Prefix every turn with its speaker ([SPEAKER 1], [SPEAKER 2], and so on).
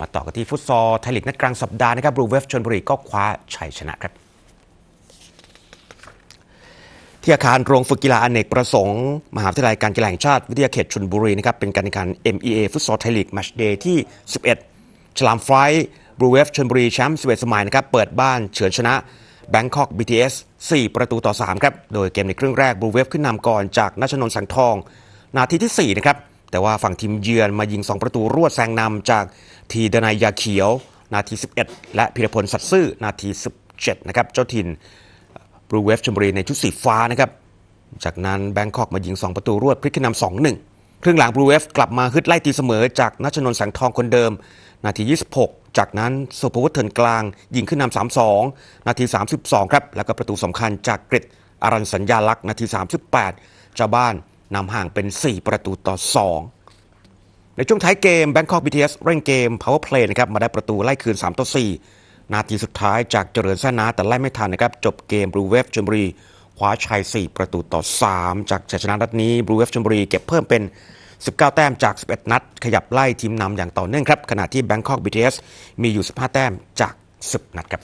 [SPEAKER 1] มาต่อกันที่ฟุตซอลไทยลีกนัดกลางสัปดาห์นะครับบลูเวฟชนบุรีก็คว้าชัยชนะครับ ที่อาคารโรงฝึกกีฬาอเนกประสงค์ มหาวิทยาลัยการกีฬาแห่งชาติวิทยาเขตชลบุรีนะครับเป็นการแข่งขัน MEA ฟุตซอลไทยลีกแมชเดย์ที่ 11 ฉลามไฟบลูเวฟชลบุรีแชมป์11สมัยนะครับเปิดบ้านเฉือนชนะ Bangkok BTS 4 ประตูต่อ 3 ครับ โดยเกมในครึ่งแรกบลูเวฟขึ้นนำก่อนจากนัชนนท์สังทอง นาทีที่ 4 นะครับ แต่ว่าฝั่งทีมเยือนมายิง 2 ประตูรวดแซงนำจากทีดนายยาเขียว นาที 11 และพิรพลสัตย์ซื่อนาที 17 นะครับ เจ้าถิ่นบลูเวฟชลบุรีในชุดสีฟ้านะครับ จากนั้นแบงคอกมายิง 2 ประตูรวดพลิกขึ้นนำ2 1 ครึ่งหลังบลูเวฟกลับมาฮึดไล่ตีเสมอจากนัชนนท์แสงทองคนเดิม นาที 26 จากนั้นโซโพวัตเทิร์นกลาง ยิงขึ้นนำ3-2 นาที 32 ครับ แล้วก็ประตูสำคัญจากกริดอารันสัญญาลักษณ์นาที 38 เจ้าบ้าน นำห่างเป็น 4 ประตูต่อ 2 ในช่วงท้ายเกม Bangkok BTS เร่งเกม Power Play นะครับมาได้ประตูไล่คืน 3 ต่อ 4 นาทีสุดท้ายจากเจริญสนาแต่ไล่ไม่ทันนะครับ จบเกมบลูเวฟชลบุรีคว้าชัย 4 ประตูต่อ 3 จากชัยชนะนัดนี้บลูเวฟชลบุรีเก็บเพิ่มเป็น 19 แต้มจาก 11 นัด ขยับไล่ทีมนำอย่างต่อเนื่องครับขณะที่ Bangkok BTS มีอยู่ 15 แต้มจาก 10 นัดครับ